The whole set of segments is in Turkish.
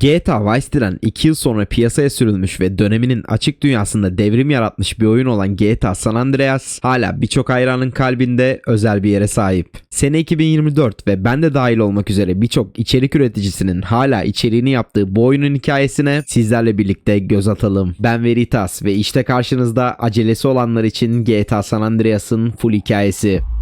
GTA Vice City'den 2 yıl sonra piyasaya sürülmüş ve döneminin açık dünyasında devrim yaratmış bir oyun olan GTA San Andreas hala birçok hayranın kalbinde özel bir yere sahip. Sene 2024 ve ben de dahil olmak üzere birçok içerik üreticisinin hala içeriğini yaptığı bu oyunun hikayesine sizlerle birlikte göz atalım. Ben Veritas ve işte karşınızda acelesi olanlar için GTA San Andreas'ın full hikayesi.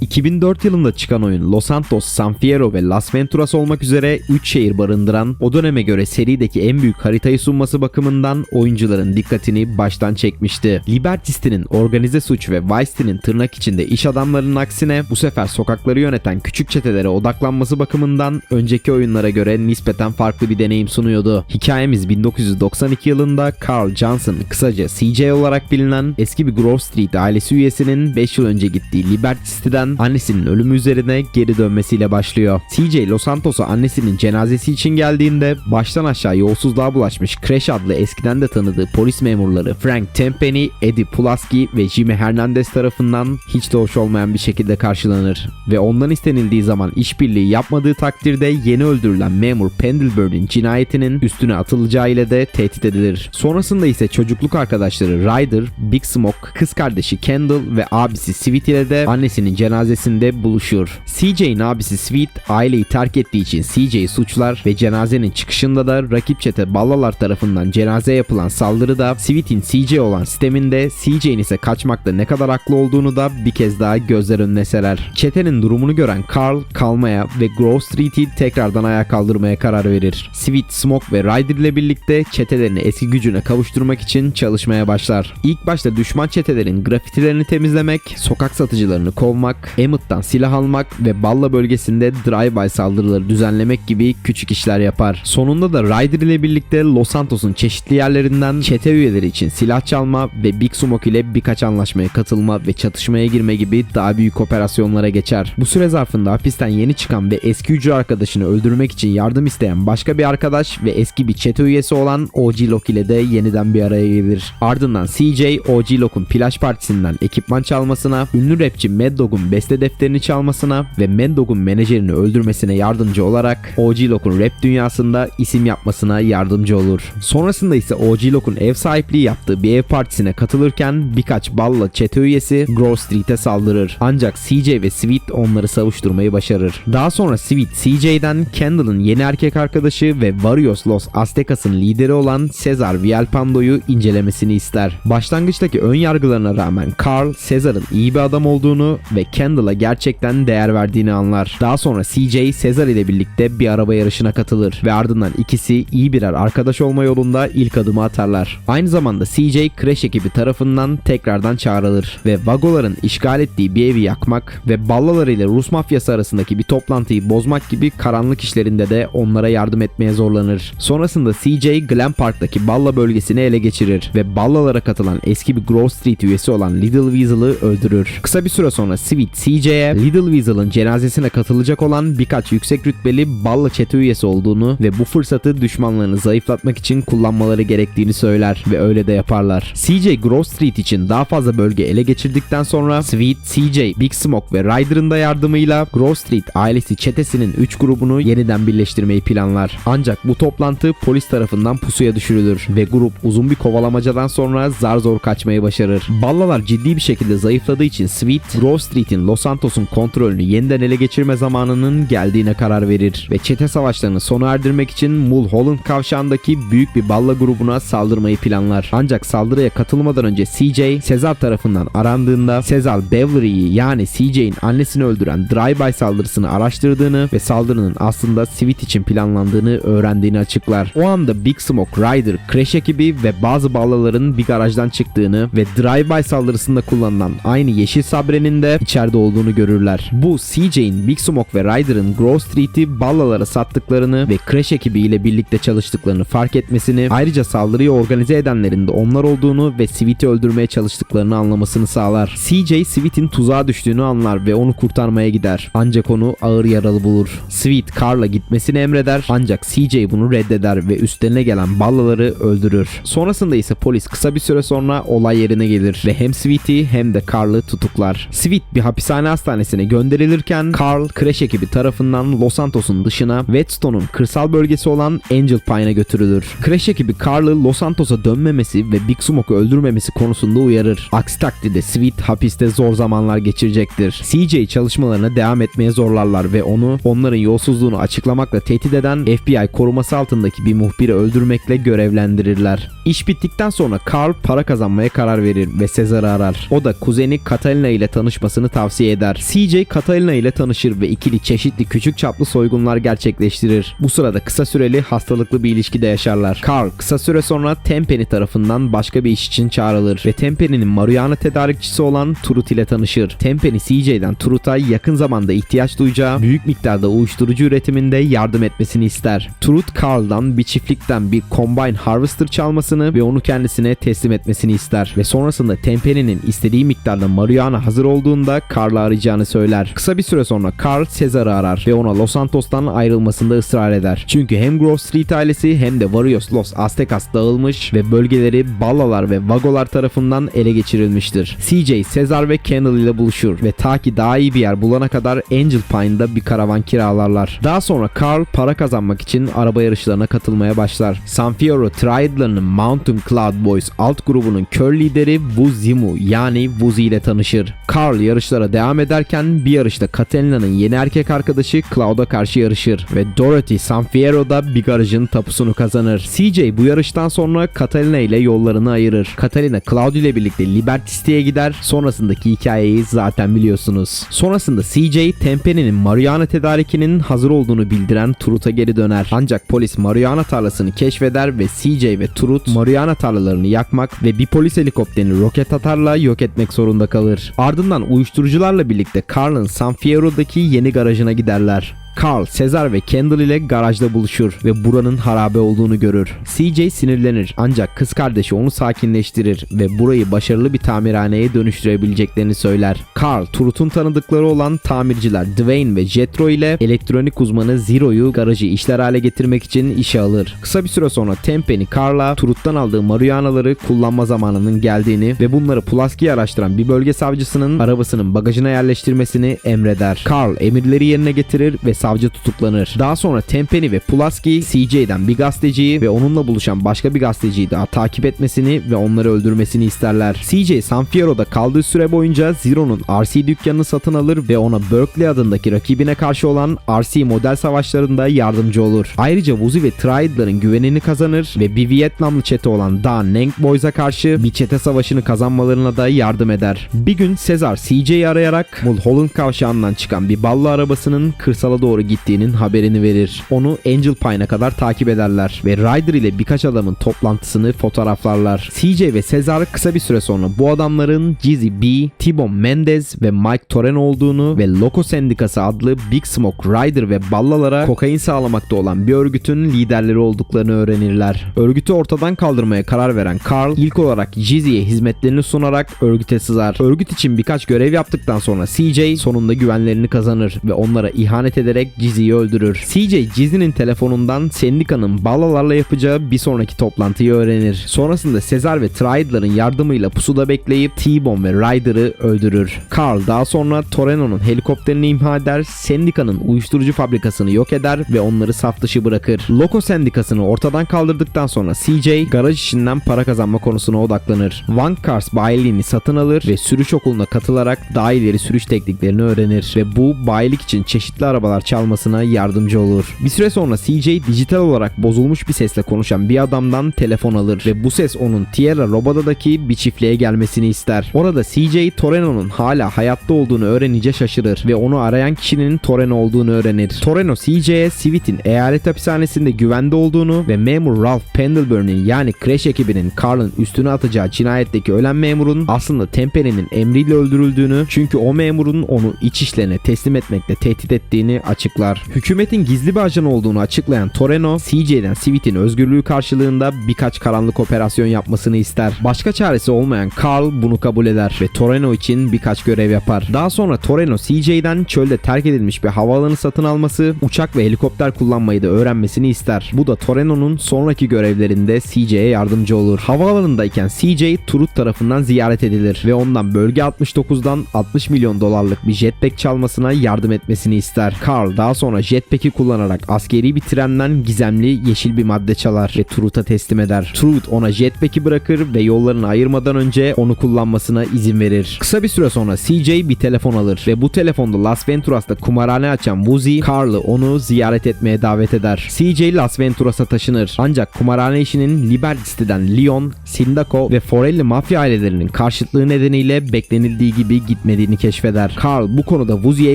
2004 yılında çıkan oyun Los Santos, San Fierro ve Las Venturas olmak üzere 3 şehir barındıran o döneme göre serideki en büyük haritayı sunması bakımından oyuncuların dikkatini baştan çekmişti. Liberty City'nin organize suç ve Vice tırnak içinde iş adamlarının aksine bu sefer sokakları yöneten küçük çetelere odaklanması bakımından önceki oyunlara göre nispeten farklı bir deneyim sunuyordu. Hikayemiz 1992 yılında Carl Johnson kısaca CJ olarak bilinen eski bir Grove Street ailesi üyesinin 5 yıl önce gittiği Liberty City'den annesinin ölümü üzerine geri dönmesiyle başlıyor. CJ Los Santos'a annesinin cenazesi için geldiğinde baştan aşağı yolsuzluğa bulaşmış Crash adlı eskiden de tanıdığı polis memurları Frank Tempany, Eddie Pulaski ve Jimmy Hernandez tarafından hiç de hoş olmayan bir şekilde karşılanır. Ve ondan istenildiği zaman işbirliği yapmadığı takdirde yeni öldürülen memur Pendlebury'nin cinayetinin üstüne atılacağı ile de tehdit edilir. Sonrasında ise çocukluk arkadaşları Ryder, Big Smoke, kız kardeşi Kendall ve abisi Sweet ile de annesinin cenazesinde buluşur. CJ'in abisi Sweet aileyi terk ettiği için CJ'yi suçlar ve cenazenin çıkışında da rakip çete Ballalar tarafından cenaze yapılan saldırıda Sweet'in CJ olan sisteminde CJ'in ise kaçmakta ne kadar haklı olduğunu da bir kez daha gözler önüne serer. Çetenin durumunu gören Carl kalmaya ve Grove Street'i tekrardan ayağa kaldırmaya karar verir. Sweet, Smoke ve Ryder ile birlikte çetelerini eski gücüne kavuşturmak için çalışmaya başlar. İlk başta düşman çetelerin grafitilerini temizlemek, sokak satıcılarını kovmak, Emmett'tan silah almak ve Balla bölgesinde drive-by saldırıları düzenlemek gibi küçük işler yapar. Sonunda da Ryder ile birlikte Los Santos'un çeşitli yerlerinden çete üyeleri için silah çalma ve Big Smoke ile birkaç anlaşmaya katılma ve çatışmaya girme gibi daha büyük operasyonlara geçer. Bu süre zarfında hapisten yeni çıkan ve eski hücre arkadaşını öldürmek için yardım isteyen başka bir arkadaş ve eski bir çete üyesi olan OG Lock ile de yeniden bir araya gelir. Ardından CJ, OG Lock'un plaj partisinden ekipman çalmasına, ünlü rapçi Mad Dog'un beste defterini çalmasına ve Mad Dog'un menajerini öldürmesine yardımcı olarak OG Lock'un rap dünyasında isim yapmasına yardımcı olur. Sonrasında ise OG Lock'un ev sahipliği yaptığı bir ev partisine katılırken birkaç balla çete üyesi Grove Street'e saldırır. Ancak CJ ve Sweet onları savuşturmayı başarır. Daha sonra Sweet CJ'den Kendall'ın yeni erkek arkadaşı ve Varios Los Aztecas'ın lideri olan Cesar Villalpando'yu incelemesini ister. Başlangıçtaki ön yargılarına rağmen Carl, Cesar'ın iyi bir adam olduğunu ve Kendall'a gerçekten değer verdiğini anlar. Daha sonra CJ, Cesar ile birlikte bir araba yarışına katılır ve ardından ikisi iyi birer arkadaş olma yolunda ilk adımı atarlar. Aynı zamanda CJ, Crash ekibi tarafından tekrardan çağrılır ve Vagoların işgal ettiği bir evi yakmak ve Ballalar ile Rus mafyası arasındaki bir toplantıyı bozmak gibi karanlık işlerinde de onlara yardım etmeye zorlanır. Sonrasında CJ, Glen Park'taki Balla bölgesini ele geçirir ve Ballalara katılan eski bir Grove Street üyesi olan Little Weasel'ı öldürür. Kısa bir süre sonra Sweet CJ'ye Little Weasel'ın cenazesine katılacak olan birkaç yüksek rütbeli Balla çete üyesi olduğunu ve bu fırsatı düşmanlarını zayıflatmak için kullanmaları gerektiğini söyler ve öyle de yaparlar. CJ Grove Street için daha fazla bölge ele geçirdikten sonra Sweet, CJ, Big Smoke ve Ryder'ın da yardımıyla Grove Street ailesi çetesinin 3 grubunu yeniden birleştirmeyi planlar. Ancak bu toplantı polis tarafından pusuya düşürülür ve grup uzun bir kovalamacadan sonra zar zor kaçmayı başarır. Ballalar ciddi bir şekilde zayıfladığı için Sweet, Grove Street'in Los Santos'un kontrolünü yeniden ele geçirme zamanının geldiğine karar verir ve çete savaşlarını sona erdirmek için Mulholland kavşağındaki büyük bir balla grubuna saldırmayı planlar. Ancak saldırıya katılmadan önce CJ, Sezar tarafından arandığında Sezar Beverly'yi yani CJ'in annesini öldüren drive-by saldırısını araştırdığını ve saldırının aslında Sweet için planlandığını öğrendiğini açıklar. O anda Big Smoke, Ryder, Crash ekibi ve bazı ballaların bir garajdan çıktığını ve drive-by saldırısında kullanılan aynı yeşil sabrenin de içeride olduğunu görürler. Bu CJ'in Big Smoke ve Ryder'ın Grove Street'i ballalara sattıklarını ve Crash ekibiyle birlikte çalıştıklarını fark etmesini ayrıca saldırıyı organize edenlerin de onlar olduğunu ve Sweet'i öldürmeye çalıştıklarını anlamasını sağlar. CJ Sweet'in tuzağa düştüğünü anlar ve onu kurtarmaya gider. Ancak onu ağır yaralı bulur. Sweet Carl'a gitmesini emreder ancak CJ bunu reddeder ve üstlerine gelen ballaları öldürür. Sonrasında ise polis kısa bir süre sonra olay yerine gelir ve hem Sweet'i hem de Carl'ı tutuklar. Sweet bir hapis hapishane hastanesine gönderilirken Carl kreş ekibi tarafından Los Santos'un dışına Whetstone'un kırsal bölgesi olan Angel Pine'a götürülür. Kreş ekibi Carl'ı Los Santos'a dönmemesi ve Big Smoke'u öldürmemesi konusunda uyarır. Aksi takdirde Sweet hapiste zor zamanlar geçirecektir. CJ çalışmalarına devam etmeye zorlarlar ve onu onların yolsuzluğunu açıklamakla tehdit eden FBI koruması altındaki bir muhbiri öldürmekle görevlendirirler. İş bittikten sonra Carl para kazanmaya karar verir ve Sezar'ı arar. O da kuzeni Catalina ile tanışmasını tavsiye eder. CJ Catalina ile tanışır ve ikili çeşitli küçük çaplı soygunlar gerçekleştirir. Bu sırada kısa süreli hastalıklı bir ilişkide yaşarlar. Carl kısa süre sonra Tempeni tarafından başka bir iş için çağrılır ve Tempeni'nin marihuana tedarikçisi olan Turut ile tanışır. Tempeni CJ'den Turut'a yakın zamanda ihtiyaç duyacağı büyük miktarda uyuşturucu üretiminde yardım etmesini ister. Turut Carl'dan bir çiftlikten bir Combine Harvester çalmasını ve onu kendisine teslim etmesini ister ve sonrasında Tempeni'nin istediği miktarda marihuana hazır olduğunda Carl'ı arayacağını söyler. Kısa bir süre sonra Carl Cesar'ı arar ve ona Los Santos'tan ayrılmasında ısrar eder. Çünkü hem Grove Street ailesi hem de Varios Los Aztecas dağılmış ve bölgeleri Ballalar ve Vagolar tarafından ele geçirilmiştir. CJ, Cesar ve Kendall ile buluşur ve ta ki daha iyi bir yer bulana kadar Angel Pine'da bir karavan kiralarlar. Daha sonra Carl para kazanmak için araba yarışlarına katılmaya başlar. Sanfiero Triad'larının Mountain Cloud Boys alt grubunun kör lideri Vuzimu yani Vuzi ile tanışır. Carl yarışlara devam ederken bir yarışta Catalina'nın yeni erkek arkadaşı Cloud'a karşı yarışır ve Dorothy Sanfiero da bir garajın tapusunu kazanır. CJ bu yarıştan sonra Catalina ile yollarını ayırır. Catalina Cloud ile birlikte Liberty gider. Sonrasındaki hikayeyi zaten biliyorsunuz. Sonrasında CJ Tempeni'nin marihuana tedarikinin hazır olduğunu bildiren Turut'a geri döner. Ancak polis marihuana tarlasını keşfeder ve CJ ve Turut marihuana tarlalarını yakmak ve bir polis helikopterini roket atarla yok etmek zorunda kalır. Ardından uyuşturucularla birlikte Carl'ın San Fierro'daki yeni garajına giderler. Carl, Cesar ve Kendall ile garajda buluşur ve buranın harabe olduğunu görür. CJ sinirlenir ancak kız kardeşi onu sakinleştirir ve burayı başarılı bir tamirhaneye dönüştürebileceklerini söyler. Carl, Turut'un tanıdıkları olan tamirciler Dwayne ve Jetro ile elektronik uzmanı Zero'yu garajı işler hale getirmek için işe alır. Kısa bir süre sonra Tempeni Carl'a Turut'tan aldığı marihuanaları kullanma zamanının geldiğini ve bunları Pulaski'yi araştıran bir bölge savcısının arabasının bagajına yerleştirmesini emreder. Carl emirleri yerine getirir ve savcı tutuklanır. Daha sonra Tempeni ve Pulaski CJ'den bir gazeteciyi ve onunla buluşan başka bir gazeteciyi daha takip etmesini ve onları öldürmesini isterler. CJ San Fierro'da kaldığı süre boyunca Zero'nun RC dükkanını satın alır ve ona Berkeley adındaki rakibine karşı olan RC model savaşlarında yardımcı olur. Ayrıca Wuzi ve Triad'ların güvenini kazanır ve bir Vietnamlı çete olan Da Neng Boys'a karşı bir çete savaşını kazanmalarına da yardım eder. Bir gün Cesar CJ'yi arayarak Mulholland kavşağından çıkan bir ballı arabasının kırsala doğru gittiğinin haberini verir. Onu Angel Pine'a kadar takip ederler ve Ryder ile birkaç adamın toplantısını fotoğraflarlar. CJ ve Cesar kısa bir süre sonra bu adamların Jizzy B, T-Bone Mendez ve Mike Torreno olduğunu ve Loco Sendikası adlı Big Smoke, Ryder ve Ballalara kokain sağlamakta olan bir örgütün liderleri olduklarını öğrenirler. Örgütü ortadan kaldırmaya karar veren Carl ilk olarak Jizzy'ye hizmetlerini sunarak örgüte sızar. Örgüt için birkaç görev yaptıktan sonra CJ sonunda güvenlerini kazanır ve onlara ihanet ederek Jizzy'yi öldürür. CJ Jizzy'nin telefonundan sendikanın Ballalarla yapacağı bir sonraki toplantıyı öğrenir. Sonrasında Cesar ve Triad'ların yardımıyla pusuda bekleyip T-Bone ve Ryder'ı öldürür. Carl daha sonra Toreno'nun helikopterini imha eder, sendikanın uyuşturucu fabrikasını yok eder ve onları saf dışı bırakır. Loco sendikasını ortadan kaldırdıktan sonra CJ garaj işinden para kazanma konusuna odaklanır. One Cars bayiliğini satın alır ve sürüş okuluna katılarak daha ileri sürüş tekniklerini öğrenir ve bu bayilik için çeşitli arabalar çalmasına yardımcı olur. Bir süre sonra CJ dijital olarak bozulmuş bir sesle konuşan bir adamdan telefon alır ve bu ses onun Tierra Robada'daki bir çiftliğe gelmesini ister. Orada CJ Toreno'nun hala hayatta olduğunu öğrenince şaşırır ve onu arayan kişinin Toreno olduğunu öğrenir. Toreno CJ'ye Sweet'in eyalet hapishanesinde güvende olduğunu ve memur Ralph Pendlebury'nin yani Crash ekibinin Carl'ın üstüne atacağı cinayetteki ölen memurun aslında Tempeni'nin emriyle öldürüldüğünü çünkü o memurun onu iç işlerine teslim etmekle tehdit ettiğini açıklar. Hükümetin gizli bir ajan olduğunu açıklayan Toreno, CJ'den Sweet'in özgürlüğü karşılığında birkaç karanlık operasyon yapmasını ister. Başka çaresi olmayan Carl bunu kabul eder ve Toreno için birkaç görev yapar. Daha sonra Toreno CJ'den çölde terk edilmiş bir havaalanı satın alması, uçak ve helikopter kullanmayı da öğrenmesini ister. Bu da Toreno'nun sonraki görevlerinde CJ'ye yardımcı olur. Havaalanındayken CJ Turut tarafından ziyaret edilir ve ondan bölge 69'dan 60 milyon dolarlık bir jetpack çalmasına yardım etmesini ister. Carl daha sonra jetpack'i kullanarak askeri bir trenden gizemli yeşil bir madde çalar ve Turut'a teslim eder. Turut ona jetpack'i bırakır ve yollarını ayırmadan önce onu kullanmasına izin verir. Kısa bir süre sonra CJ bir telefon alır ve bu telefonda Las Venturas'ta kumarhane açan Woozy, Carl'ı onu ziyaret etmeye davet eder. CJ Las Venturas'a taşınır. Ancak kumarhane işinin Liberty City'den Leon, Sindaco ve Forelli mafya ailelerinin karşıtlığı nedeniyle beklenildiği gibi gitmediğini keşfeder. Carl bu konuda Woozy'ye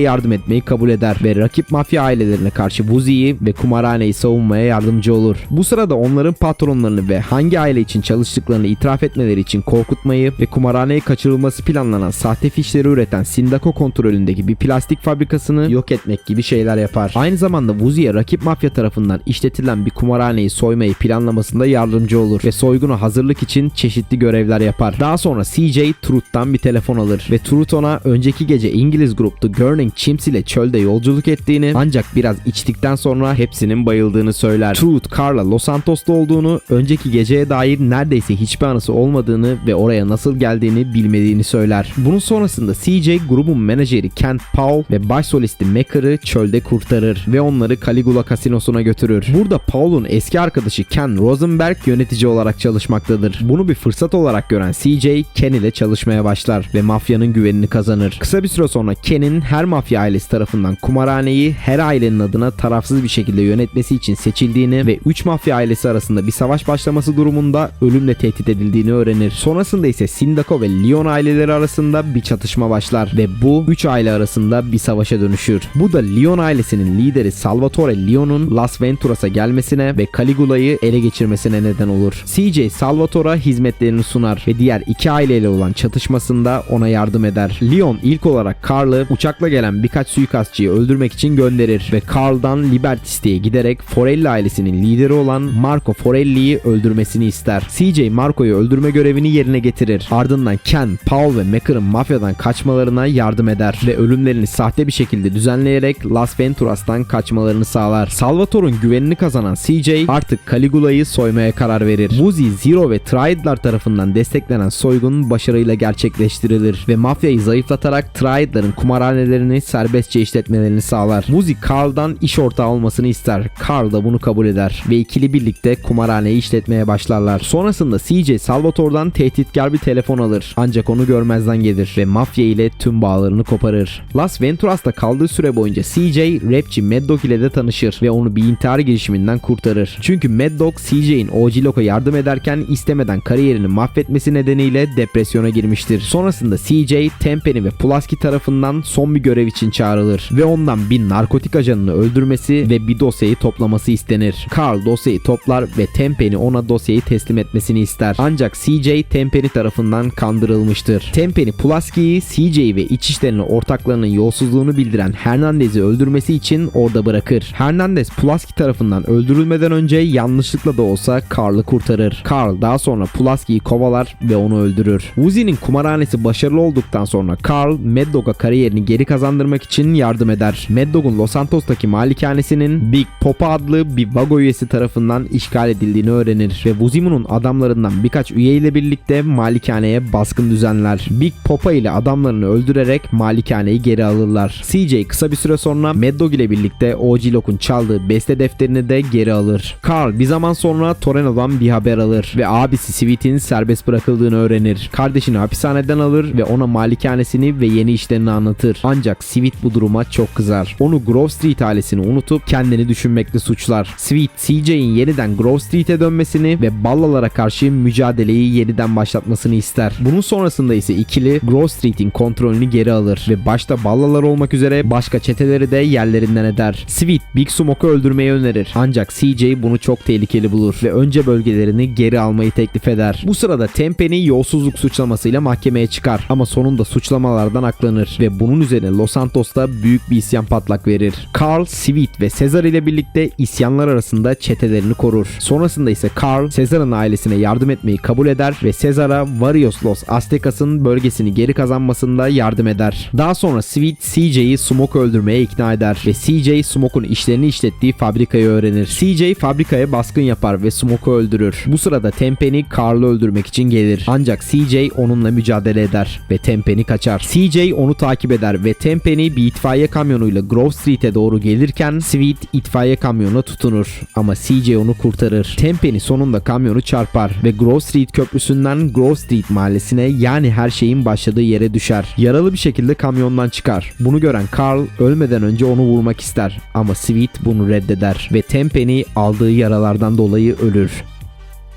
yardım etmeyi kabul eder ve rakip mafya ailelerine karşı Woozy'yi ve kumarhaneyi savunmaya yardımcı olur. Bu sırada onların patronlarını ve hangi aile için çalıştıklarını itiraf etmeleri için korkutmayı ve kumarhaneye kaçırılması planlanan sahte fişleri üreten Sindaco kontrolündeki bir plastik fabrikasını yok etmek gibi şeyler yapar. Aynı zamanda Woozy'ye rakip mafya tarafından işletilen bir kumarhaneyi soymayı planlamasında yardımcı olur ve soyguna hazırlık için çeşitli görevler yapar. Daha sonra CJ Truth'tan bir telefon alır ve Truth ona önceki gece İngiliz gruptu Gurning Chimps ile çölde yolculuk ettiğini ancak biraz içtikten sonra hepsinin bayıldığını söyler. Truth Carla Los Santos'ta olduğunu, önceki geceye dair neredeyse hiçbir anısı olmadığını ve oraya nasıl geldiğini bilmediğini söyler. Bunun sonrasında CJ grubun menajeri Kent Paul ve baş solisti Maker'ı çölde kurtarır ve onları Caligula Kasinosu'na götürür. Burada Paul'un eski arkadaşı Ken Rosenberg yönetici olarak çalışmaktadır. Bunu bir fırsat olarak gören CJ Ken ile çalışmaya başlar ve mafyanın güvenini kazanır. Kısa bir süre sonra Ken'in her mafya ailesi tarafından kumarhaneyi her ailenin adına tarafsız bir şekilde yönetmesi için seçildiğini ve 3 mafya ailesi arasında bir savaş başlaması durumunda ölümle tehdit edildiğini öğrenir. Sonrasında ise Sindaco ve Leon aileleri arasında bir çatışma başlar ve bu 3 aile arasında bir savaşa dönüşür. Bu da Leon ailesinin lideri Salvatore Leon'un Las Venturas'a gelmesine ve Caligula'yı ele geçirmesine neden olur. CJ Salvatore'a hizmetlerini sunar ve diğer iki aileyle olan çatışmasında ona yardım eder. Leon ilk olarak Carl'ı uçakla gelen birkaç suikastçıyı öldürmek için gönderir ve Carl'dan Liberty City'ye giderek Forelli ailesinin lideri olan Marco Forelli'yi öldürmesini ister. CJ Marco'yu öldürme görevini yerine getirir. Ardından Ken, Paul ve Macker'ın mafyadan kaçmalarına yardım eder ve ölümlerini sahte bir şekilde düzenleyerek Las Venturas'tan kaçmalarını sağlar. Salvatore'un güvenini kazanan CJ artık Caligula'yı soymaya karar verir. Woozy, Zero ve Triad'lar tarafından desteklenen soygun başarıyla gerçekleştirilir ve mafyayı zayıflatarak Triad'ların kumarhanelerini serbestçe işletmelerini sağlar. Woozy Carl'dan iş ortağı olmasını ister. Carl da bunu kabul eder ve ikili birlikte kumarhaneyi işletmeye başlarlar. Sonrasında CJ Salvatore'dan tehditkar bir telefon alır ancak onu görmezden gelir ve mafya ile tüm bağlarını koparır. Las Venturas'ta kaldığı süre boyunca CJ rapçi Mad Dog ile de tanışır ve onu bir intihar girişiminden kurtarır. Çünkü Mad Dog CJ'in OG Lock'a yardım ederken istemeden kariyerini mahvetmesi nedeniyle depresyona girmiştir. Sonrasında CJ, Tempeni ve Pulaski tarafından son bir görev için çağrılır ve ondan bir narkotik ajanını öldürmesi ve bir dosyayı toplaması istenir. Carl dosyayı toplar ve Tempeni ona dosyayı teslim etmesini ister. Ancak CJ Tempeni tarafından kandırılmıştır. Tempeni Pulaski'yi CJ ve iç işlerine ortaklarının yolsuzluğunu bildiren Hernandez'i öldürmesi için orada bırakır. Hernandez Pulaski tarafından öldürülmeden önce yanlışlıkla da olsa Carl'ı kurtarır. Carl daha sonra Pulaski'yi kovalar ve onu öldürür. Woozy'nin kumarhanesi başarılı olduktan sonra Carl Mad Dog'a kariyerini geri kazandırmak için yardım eder. Mad Los Santos'taki malikanesinin Big Popa adlı bir vago üyesi tarafından işgal edildiğini öğrenir ve Wuzimu'nun adamlarından birkaç üye ile birlikte malikaneye baskın düzenler. Big Popa ile adamlarını öldürerek malikaneyi geri alırlar. CJ kısa bir süre sonra Mad Dog ile birlikte OG Lock'un çaldığı beste defterini de geri alır. Carl bir zaman sonra Toreno'dan bir haber alır ve abisi Sweet'in serbest bırakıldığını öğrenir. Kardeşini hapishaneden alır ve ona malikanesini ve yeni işlerini anlatır. Ancak Sweet bu duruma çok kızar. Onu Grove Street ailesini unutup kendini düşünmekle suçlar. Sweet, CJ'in yeniden Grove Street'e dönmesini ve ballalara karşı mücadeleyi yeniden başlatmasını ister. Bunun sonrasında ise ikili Grove Street'in kontrolünü geri alır ve başta ballalar olmak üzere başka çeteleri de yerlerinden eder. Sweet, Big Smoke'u öldürmeyi önerir. Ancak CJ bunu çok tehlikeli bulur ve önce bölgelerini geri almayı teklif eder. Bu sırada Tempeni yolsuzluk suçlamasıyla mahkemeye çıkar ama sonunda suçlamalardan aklanır ve bunun üzerine Los Santos'ta büyük bir isyan patlar patlak verir. Carl, Sweet ve Caesar ile birlikte isyanlar arasında çetelerini korur. Sonrasında ise Carl, Caesar'ın ailesine yardım etmeyi kabul eder ve Caesar'a Varios Los Aztecas'ın bölgesini geri kazanmasında yardım eder. Daha sonra Sweet, CJ'yi Smoke öldürmeye ikna eder ve CJ Smoke'un işlerini işlettiği fabrikayı öğrenir. CJ fabrikaya baskın yapar ve Smoke'u öldürür. Bu sırada Tenpenny Carl'ı öldürmek için gelir. Ancak CJ onunla mücadele eder ve Tenpenny kaçar. CJ onu takip eder ve Tenpenny bir itfaiye kamyonuyla Grove Street'e doğru gelirken Sweet itfaiye kamyonuna tutunur ama CJ onu kurtarır. Tenpenny sonunda kamyonu çarpar ve Grove Street köprüsünden Grove Street mahallesine yani her şeyin başladığı yere düşer. Yaralı bir şekilde kamyondan çıkar. Bunu gören Carl ölmeden önce onu vurmak ister ama Sweet bunu reddeder ve Tenpenny aldığı yaralardan dolayı ölür.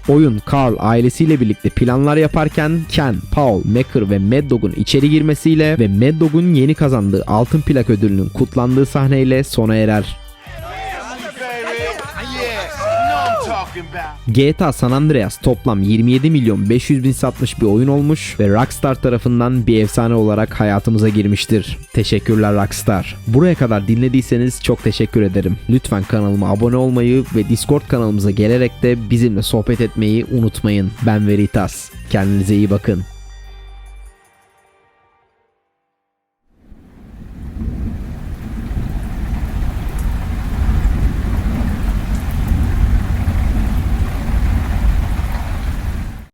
Oyun Carl ailesiyle birlikte planlar yaparken Ken, Paul, Macker ve Mad Dog'un içeri girmesiyle ve Mad Dog'un yeni kazandığı altın plak ödülünün kutlandığı sahneyle sona erer. GTA San Andreas toplam 27 milyon 500 bin satmış bir oyun olmuş ve Rockstar tarafından bir efsane olarak hayatımıza girmiştir. Teşekkürler Rockstar. Buraya kadar dinlediyseniz çok teşekkür ederim. Lütfen kanalıma abone olmayı ve Discord kanalımıza gelerek de bizimle sohbet etmeyi unutmayın. Ben Veritas. Kendinize iyi bakın.